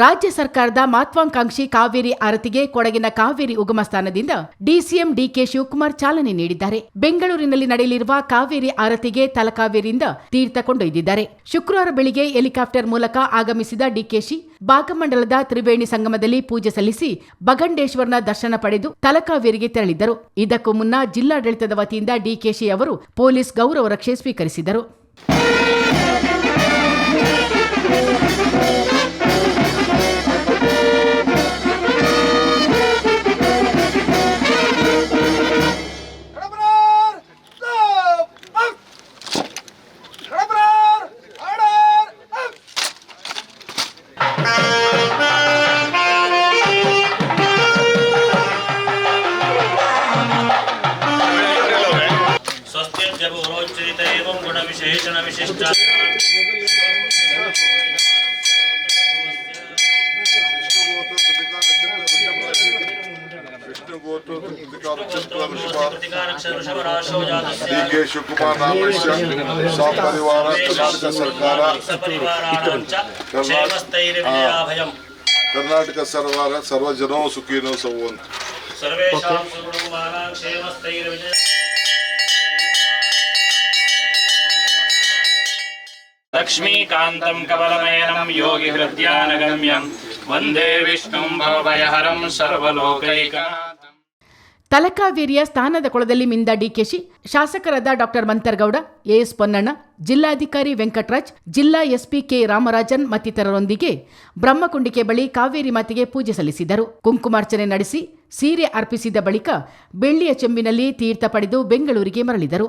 ರಾಜ್ಯ ಸರ್ಕಾರದ ಮಹತ್ವಾಕಾಂಕ್ಷಿ ಕಾವೇರಿ ಆರತಿಗೆ ಕೊಡಗಿನ ಕಾವೇರಿ ಉಗಮ ಸ್ಥಾನದಿಂದ ಡಿಸಿಎಂ ಡಿಕೆ ಶಿವಕುಮಾರ್ ಚಾಲನೆ ನೀಡಿದ್ದಾರೆ. ಬೆಂಗಳೂರಿನಲ್ಲಿ ನಡೆಯಲಿರುವ ಕಾವೇರಿ ಆರತಿಗೆ ತಲಕಾವೇರಿಯಿಂದ ತೀರ್ಥ ಕೊಂಡೊಯ್ದಿದ್ದಾರೆ. ಶುಕ್ರವಾರ ಬೆಳಿಗ್ಗೆ ಹೆಲಿಕಾಪ್ಟರ್ ಮೂಲಕ ಆಗಮಿಸಿದ ಡಿಕೆಶಿ ಭಾಗಮಂಡಲದ ತ್ರಿವೇಣಿ ಸಂಗಮದಲ್ಲಿ ಪೂಜೆ ಸಲ್ಲಿಸಿ ಬಗಂಡೇಶ್ವರನ ದರ್ಶನ ಪಡೆದು ತಲಕಾವೇರಿಗೆ ತೆರಳಿದ್ದರು. ಇದಕ್ಕೂ ಮುನ್ನ ಜಿಲ್ಲಾಡಳಿತದ ವತಿಯಿಂದ ಡಿಕೆಶಿ ಅವರು ಪೊಲೀಸ್ ಗೌರವ ರಕ್ಷೆ ಸ್ವೀಕರಿಸಿದರು. विवेचन विशिष्टा कर्नाटक सर्कार कर्नाटक सुखी सर्वजनो सुखिनो सवन्तु सर्वेषां लक्ष्मीकान्तम् कवलनयनम् योगिहृद्यानगम्यम् वंदे विष्णुम् भवभयहरम् सर्वलोकैका। ತಲಕಾವೇರಿಯ ಸ್ಥಾನದ ಕೊಳದಲ್ಲಿ ಮಿಂದ ಡಿಕೆಶಿ, ಶಾಸಕರಾದ ಡಾಕ್ಟರ್ ಮಂತರ್ಗೌಡ, ಎಎಸ್ ಪೊನ್ನಣ್ಣ, ಜಿಲ್ಲಾಧಿಕಾರಿ ವೆಂಕಟರಾಜ್, ಜಿಲ್ಲಾ ಎಸ್ಪಿ ಕೆ ರಾಮರಾಜನ್ ಮತ್ತಿತರರೊಂದಿಗೆ ಬ್ರಹ್ಮಕುಂಡಿಕೆ ಬಳಿ ಕಾವೇರಿ ಮಾತೆಗೆ ಪೂಜೆ ಸಲ್ಲಿಸಿದರು. ಕುಂಕುಮಾರ್ಚನೆ ನಡೆಸಿ ಸೀರೆ ಅರ್ಪಿಸಿದ ಬಳಿಕ ಬೆಳ್ಳಿಯ ಚೆಂಬಿನಲ್ಲಿ ತೀರ್ಥ ಪಡೆದು ಬೆಂಗಳೂರಿಗೆ ಮರಳಿದರು.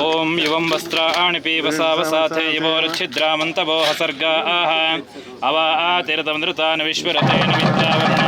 ఓం యువం వస్త్రాణి పీవసా వసాథే యువోరుచ్ఛిద్రామంతవోహ సర్గా ఆహ అవా ఆతిరతమృతాన్ విశ్వరతేన విద్యావర్ణ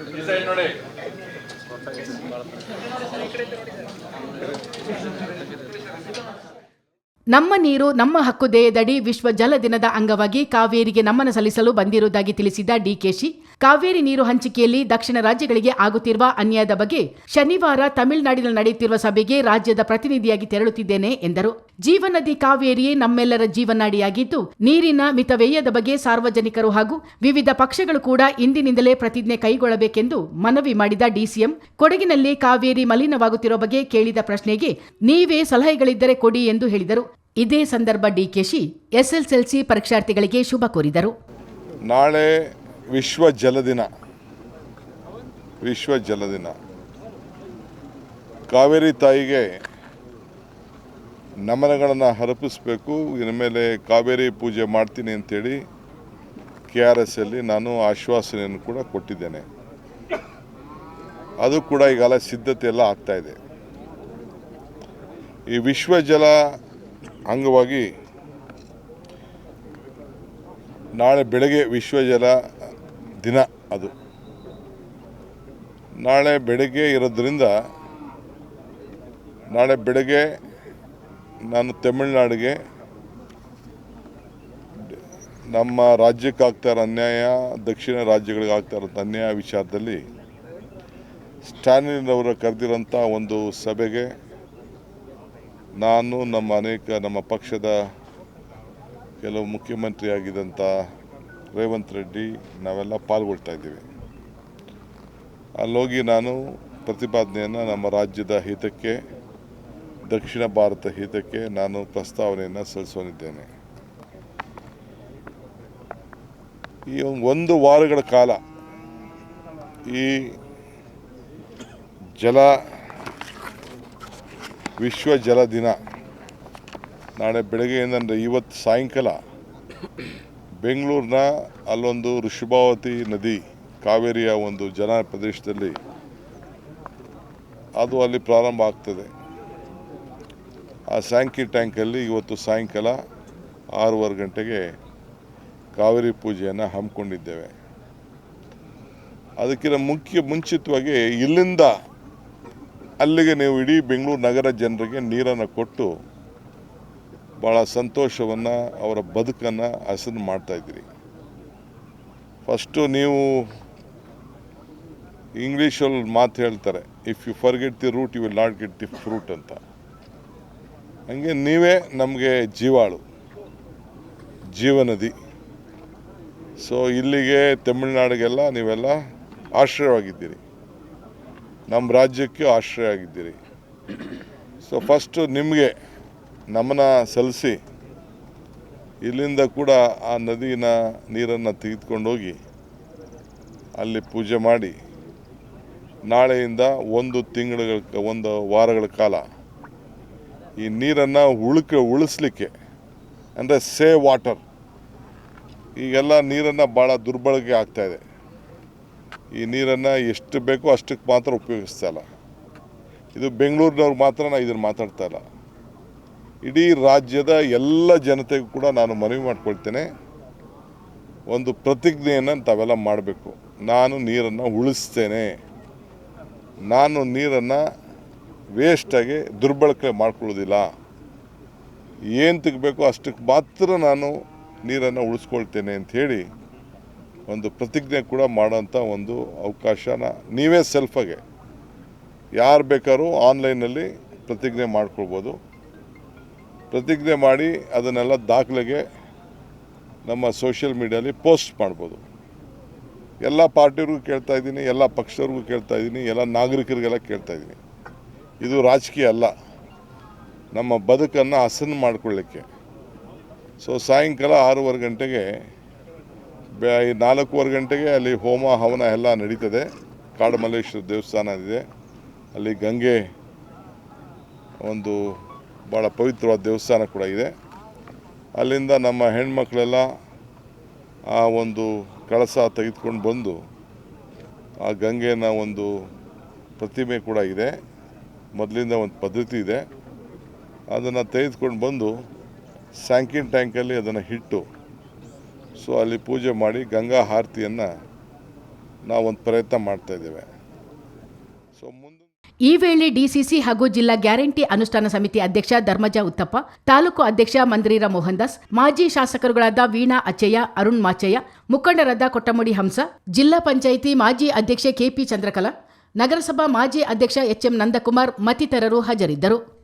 ನೋಡಿ. ನಮ್ಮ ನೀರು, ನಮ್ಮ ಹಕ್ಕು ದೇಯದಡಿ ವಿಶ್ವ ಜಲ ದಿನದ ಅಂಗವಾಗಿ ಕಾವೇರಿಗೆ ನಮನ ಸಲ್ಲಿಸಲು ಬಂದಿರುವುದಾಗಿ ತಿಳಿಸಿದ ಡಿಕೆಶಿ ಕಾವೇರಿ ನೀರು ಹಂಚಿಕೆಯಲ್ಲಿ ದಕ್ಷಿಣ ರಾಜ್ಯಗಳಿಗೆ ಆಗುತ್ತಿರುವ ಅನ್ಯಾಯದ ಬಗ್ಗೆ ಶನಿವಾರ ತಮಿಳುನಾಡಿನಲ್ಲಿ ನಡೆಯುತ್ತಿರುವ ಸಭೆಗೆ ರಾಜ್ಯದ ಪ್ರತಿನಿಧಿಯಾಗಿ ತೆರಳುತ್ತಿದ್ದೇನೆ ಎಂದರು. ಜೀವನದಿ ಕಾವೇರಿಯೇ ನಮ್ಮೆಲ್ಲರ ಜೀವನಾಡಿಯಾಗಿದ್ದು, ನೀರಿನ ಮಿತವ್ಯಯದ ಬಗ್ಗೆ ಸಾರ್ವಜನಿಕರು ಹಾಗೂ ವಿವಿಧ ಪಕ್ಷಗಳು ಕೂಡ ಇಂದಿನಿಂದಲೇ ಪ್ರತಿಜ್ಞೆ ಕೈಗೊಳ್ಳಬೇಕೆಂದು ಮನವಿ ಮಾಡಿದ ಡಿಸಿಎಂ, ಕೊಡಗಿನಲ್ಲಿ ಕಾವೇರಿ ಮಲಿನವಾಗುತ್ತಿರುವ ಬಗ್ಗೆ ಕೇಳಿದ ಪ್ರಶ್ನೆಗೆ ನೀವೇ ಸಲಹೆಗಳಿದ್ದರೆ ಕೊಡಿ ಎಂದು ಹೇಳಿದರು. ಇದೇ ಸಂದರ್ಭ ಡಿಕೆಶಿ ಎಸ್ಎಸ್ಎಲ್ಸಿ ಪರೀಕ್ಷಾರ್ಥಿಗಳಿಗೆ ಶುಭ ಕೋರಿದರು. ನಾಳೆ ವಿಶ್ವ ಜಲ ದಿನ. ವಿಶ್ವ ಜಲ ದಿನ. ಕಾವೇರಿ ತಾಯಿಗೆ ನಮನಗಳನ್ನು ಹರಪಿಸಬೇಕು. ಇನ್ಮೇಲೆ ಮೇಲೆ ಕಾವೇರಿ ಪೂಜೆ ಮಾಡ್ತೀನಿ ಅಂತೇಳಿ ಕೆ ಆರ್ ಎಸ್ ಅಲ್ಲಿ ನಾನು ಆಶ್ವಾಸನೆಯನ್ನು ಕೂಡ ಕೊಟ್ಟಿದ್ದೇನೆ. ಅದು ಕೂಡ ಈಗಾಗಲೇ ಸಿದ್ಧತೆ ಎಲ್ಲ ಆಗ್ತಾ ಇದೆ. ಈ ವಿಶ್ವ ಜಲ ಅಂಗವಾಗಿ ನಾಳೆ ಬೆಳಗ್ಗೆ ವಿಶ್ವ ಜಲ ದಿನ ಅದು. ನಾಳೆ ಬೆಳಗ್ಗೆ ಇರೋದ್ರಿಂದ ನಾಳೆ ಬೆಳಗ್ಗೆ ನಾನು ತಮಿಳುನಾಡಿಗೆ. ನಮ್ಮ ರಾಜ್ಯಕ್ಕಾಗ್ತಾ ಇರೋ ಅನ್ಯಾಯ ದಕ್ಷಿಣ ರಾಜ್ಯಗಳಿಗೆ ಆಗ್ತಾ ಇರೋ ಅನ್ಯಾಯ ವಿಚಾರದಲ್ಲಿ ಸ್ಟಾಲಿನ್ ಅವರ ಕರೆದಿರೋಂಥ ಒಂದು ಸಭೆಗೆ ನಾನು, ನಮ್ಮ ಅನೇಕ, ನಮ್ಮ ಪಕ್ಷದ ಕೆಲವು ಮುಖ್ಯಮಂತ್ರಿ ಆಗಿದ್ದಂಥ ರೇವಂತ್ ರೆಡ್ಡಿ, ನಾವೆಲ್ಲ ಪಾಲ್ಗೊಳ್ತಾ ಇದ್ದೀವಿ. ಅಲ್ಲೋಗಿ ನಾನು ಪ್ರತಿಪಾದನೆಯನ್ನು ನಮ್ಮ ರಾಜ್ಯದ ಹಿತಕ್ಕೆ ದಕ್ಷಿಣ ಭಾರತ ಹಿತಕ್ಕೆ ನಾನು ಪ್ರಸ್ತಾವನೆಯನ್ನು ಸಲ್ಲಿಸೋನಿದ್ದೇನೆ ಈ ಒಂದು ವಾರಗಳ ಕಾಲ ಈ ಜಲ, ವಿಶ್ವ ಜಲ ದಿನ ನಾಳೆ ಬೆಳಗ್ಗೆಯಿಂದ ಅಂದರೆ ಇವತ್ತು ಸಾಯಂಕಾಲ ಬೆಂಗಳೂರಿನ ಅಲ್ಲೊಂದು ಋಷಭಾವತಿ ನದಿ ಕಾವೇರಿಯ ಒಂದು ಜನ ಪ್ರದೇಶದಲ್ಲಿ ಅದು ಅಲ್ಲಿ ಪ್ರಾರಂಭ ಆಗ್ತದೆ. ಆ ಸ್ಯಾಂಕಿ ಟ್ಯಾಂಕಲ್ಲಿ ಇವತ್ತು ಸಾಯಂಕಾಲ ಆರೂವರೆ ಗಂಟೆಗೆ ಕಾವೇರಿ ಪೂಜೆಯನ್ನು ಹಮ್ಮಿಕೊಂಡಿದ್ದೇವೆ. ಅದಕ್ಕಿಂತ ಮುಖ್ಯ ಮುಂಚಿತವಾಗಿ ಇಲ್ಲಿಂದ ಅಲ್ಲಿಗೆ ನೀವು ಇಡೀ ಬೆಂಗಳೂರು ನಗರ ಜನರಿಗೆ ನೀರನ್ನು ಕೊಟ್ಟು ಭಾಳ ಸಂತೋಷವನ್ನು, ಅವರ ಬದುಕನ್ನು ಹಸನು ಮಾಡ್ತಾಯಿದ್ದೀರಿ ಫಸ್ಟು ನೀವು ಇಂಗ್ಲೀಷಲ್ಲಿ ಮಾತು ಹೇಳ್ತಾರೆ if you forget the root you will not get the fruit ಅಂತ. ಹಂಗೆ ನೀವೇ ನಮಗೆ ಜೀವಾಳು, ಜೀವನದಿ. ಸೊ ಇಲ್ಲಿಗೆ ತಮಿಳುನಾಡಿಗೆಲ್ಲ ನೀವೆಲ್ಲ ಆಶ್ರಯವಾಗಿದ್ದೀರಿ. ನಮ್ಮ ರಾಜ್ಯಕ್ಕೆ ಆಶ್ರಯ ಆಗಿದ್ದೀರಿ ಸೊ ಫಸ್ಟು ನಿಮಗೆ ನಮನ ಸಲ್ಲಿಸಿ, ಇಲ್ಲಿಂದ ಕೂಡ ಆ ನದಿನ ನೀರನ್ನು ತೆಗೆದುಕೊಂಡೋಗಿ ಅಲ್ಲಿ ಪೂಜೆ ಮಾಡಿ, ನಾಳೆಯಿಂದ ಒಂದು ತಿಂಗಳ ಒಂದು ವಾರಗಳ ಕಾಲ ಈ ನೀರನ್ನು ಉಳುಕ, ಉಳಿಸ್ಲಿಕ್ಕೆ, ಅಂದರೆ ಸೇವ್ ವಾಟರ್. ಈಗೆಲ್ಲ ನೀರನ್ನು ಭಾಳ ದುರ್ಬಳಕೆ ಆಗ್ತಾಯಿದೆ ಈ ನೀರನ್ನು ಎಷ್ಟು ಬೇಕೋ ಅಷ್ಟಕ್ಕೆ ಮಾತ್ರ ಉಪಯೋಗಿಸ್ತಾ ಇಲ್ಲ. ಇದು ಬೆಂಗಳೂರಿನವ್ರು ಮಾತ್ರ ನಾನು ಇದನ್ನು ಮಾತಾಡ್ತಾ ಇಲ್ಲ. ಇಡೀ ರಾಜ್ಯದ ಎಲ್ಲ ಜನತೆಗೂ ಕೂಡ ನಾನು ಮನವಿ ಮಾಡ್ಕೊಳ್ತೇನೆ. ಒಂದು ಪ್ರತಿಜ್ಞೆಯನ್ನು ತಾವೆಲ್ಲ ಮಾಡಬೇಕು. ನಾನು ನೀರನ್ನು ಉಳಿಸ್ತೇನೆ. ನಾನು ನೀರನ್ನು ವೇಸ್ಟಾಗಿ ದುರ್ಬಳಕೆ ಮಾಡ್ಕೊಳ್ಳೋದಿಲ್ಲ. ಏನು ತೆಗಬೇಕು ಅಷ್ಟಕ್ಕೆ ಮಾತ್ರ ನಾನು ನೀರನ್ನು ಉಳಿಸ್ಕೊಳ್ತೇನೆ ಅಂಥೇಳಿ ಒಂದು ಪ್ರತಿಜ್ಞೆ ಕೂಡ ಮಾಡೋಂಥ ಒಂದು ಅವಕಾಶನ ನೀವೇ ಸೆಲ್ಫಾಗೆ ಯಾರು ಬೇಕಾದ್ರೂ ಆನ್ಲೈನಲ್ಲಿ ಪ್ರತಿಜ್ಞೆ ಮಾಡ್ಕೊಳ್ಬೋದು. ಪ್ರತಿಜ್ಞೆ ಮಾಡಿ ಅದನ್ನೆಲ್ಲ ದಾಖಲೆಗೆ ನಮ್ಮ ಸೋಷಿಯಲ್ ಮೀಡಿಯಲ್ಲಿ ಪೋಸ್ಟ್ ಮಾಡ್ಬೋದು. ಎಲ್ಲ ಪಾರ್ಟಿಯವ್ರಿಗೂ ಕೇಳ್ತಾ ಇದ್ದೀನಿ, ಎಲ್ಲ ಪಕ್ಷದವ್ರಿಗೂ ಕೇಳ್ತಾ ಇದ್ದೀನಿ, ಎಲ್ಲ ನಾಗರಿಕರಿಗೆಲ್ಲ ಕೇಳ್ತಾ ಇದ್ದೀನಿ. ಇದು ರಾಜಕೀಯ ಅಲ್ಲ. ನಮ್ಮ ಬದುಕನ್ನು ಹಸನ್ ಮಾಡಿಕೊಳ್ಳಿಕ್ಕೆ. ಸೊ ಸಾಯಂಕಾಲ ಆರೂವರೆ ಗಂಟೆಗೆ, ಬೆ ನಾಲ್ಕೂವರೆ ಗಂಟೆಗೆ ಅಲ್ಲಿ ಹೋಮ, ಹವನ ಎಲ್ಲ ನಡೀತದೆ. ಕಾಡಮಲ್ಲೇಶ್ವರ ದೇವಸ್ಥಾನ ಇದೆ. ಅಲ್ಲಿ ಗಂಗೆ ಒಂದು ಭಾಳ ಪವಿತ್ರವಾದ ದೇವಸ್ಥಾನ ಕೂಡ ಇದೆ. ಅಲ್ಲಿಂದ ನಮ್ಮ ಹೆಣ್ಮಕ್ಳೆಲ್ಲ ಆ ಒಂದು ಕಳಸ ತೆಗೆದುಕೊಂಡು ಬಂದು ಆ ಗಂಗೆನ ಒಂದು ಪ್ರತಿಮೆ ಕೂಡ ಇದೆ. ಮೊದಲಿಂದ ಒಂದು ಪದ್ಧತಿ ಇದೆ. ಅದನ್ನು ತೆಗೆದುಕೊಂಡು ಬಂದು ಸ್ಯಾಂಕಿನ್ ಟ್ಯಾಂಕಲ್ಲಿ ಅದನ್ನು ಹಿಟ್ಟು ಸೊ ಅಲ್ಲಿ ಪೂಜೆ ಮಾಡಿ ಗಂಗಾ ಆರತಿಯನ್ನು ನಾವೊಂದು ಪ್ರಯತ್ನ ಮಾಡ್ತಾ ಇದ್ದೇವೆ. ಸೊ ಮುಂದೆ ಈ ವೇಳೆ ಡಿಸಿಸಿ ಹಾಗೂ ಜಿಲ್ಲಾ ಗ್ಯಾರಂಟಿ ಅನುಷ್ಠಾನ ಸಮಿತಿ ಅಧ್ಯಕ್ಷ ಧರ್ಮಜ ಉತ್ತಪ್ಪ, ತಾಲೂಕು ಅಧ್ಯಕ್ಷ ಮಂದ್ರೀರ ಮೋಹನ್ದಾಸ್, ಮಾಜಿ ಶಾಸಕರುಗಳಾದ ವೀಣಾ ಅಚ್ಚಯ್ಯ, ಅರುಣ್ ಮಾಚಯ್ಯ ಮುಖಂಡರಾದ ಕೊಟ್ಟಮುಡಿ ಹಂಸ, ಜಿಲ್ಲಾ ಪಂಚಾಯಿತಿ ಮಾಜಿ ಅಧ್ಯಕ್ಷೆ ಕೆಪಿ ಚಂದ್ರಕಲಾ ನಗರಸಭಾ ಮಾಜಿ ಅಧ್ಯಕ್ಷ ಎಚ್ಎಂ ನಂದಕುಮಾರ್ ಮತ್ತಿತರರು ಹಾಜರಿದ್ದರು.